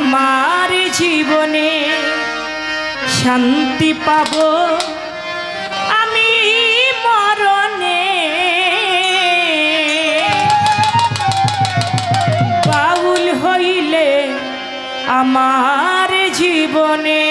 আমার জীবনে শান্তি পাব? আমি মরণে বাউল হইলে আমার জীবনে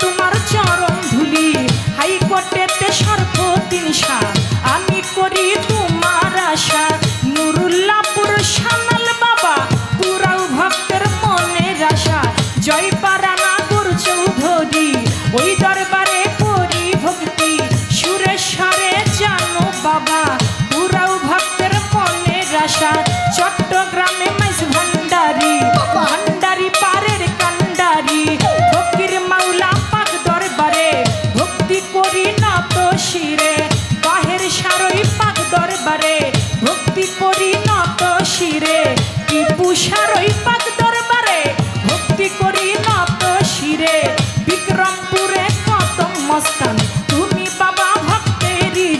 তোমার চরণ ধুলি। হাইকোর্টেতে সর্বদিন আমি করি তোমার আশা। নুরুল্লাপুর সানাল বাবা পুরাও ভক্তের মনের আশা। জয় পারানা চৌধুরী, ওই দরবারে, ভক্তি করি নত শিরে। সারই পাক দরবারে, ভক্তি করি নত শিরে। বিক্রমপুরে কত মস্তান, তুমি বাবা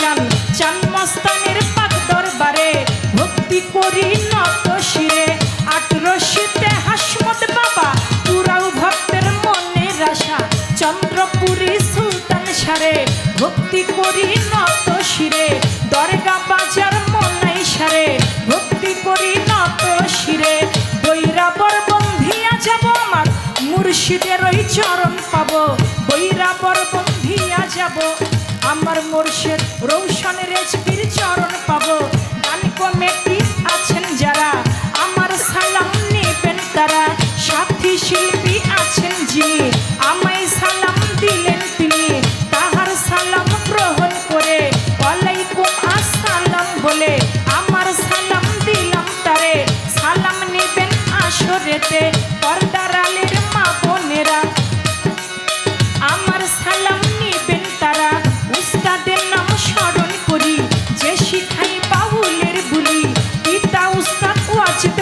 জান। চান মস্তানের পাক দরবারে, ভক্তি করি নত শিরে। হাসমত বাবা, পুরাও ভক্তের মনের আশা। চন্দ্রপুরী সুলতান সারে, ভক্তি করি চরণ পাবো বৈরাবর বন্ধিয়া যাব। আমার মোর্শেদ রৌশনের রেজবির চরণ পাবো গান কমিটি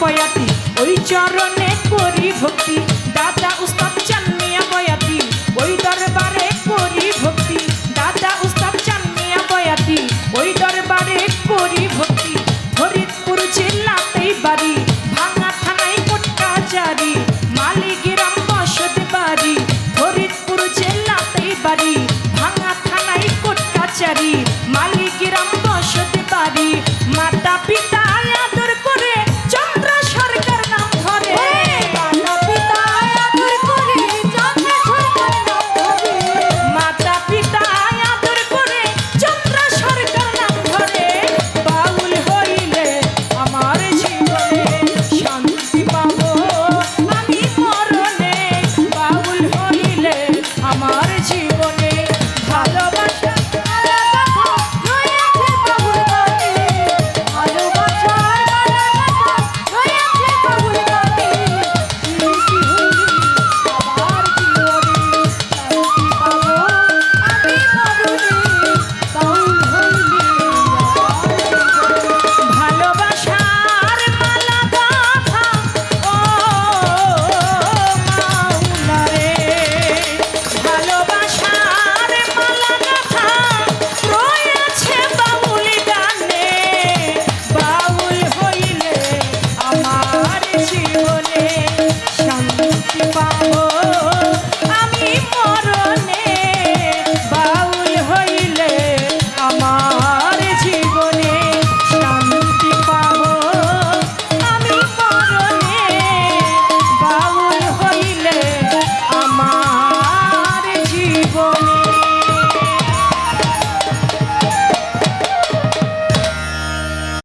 বয়াতি ওই চরণে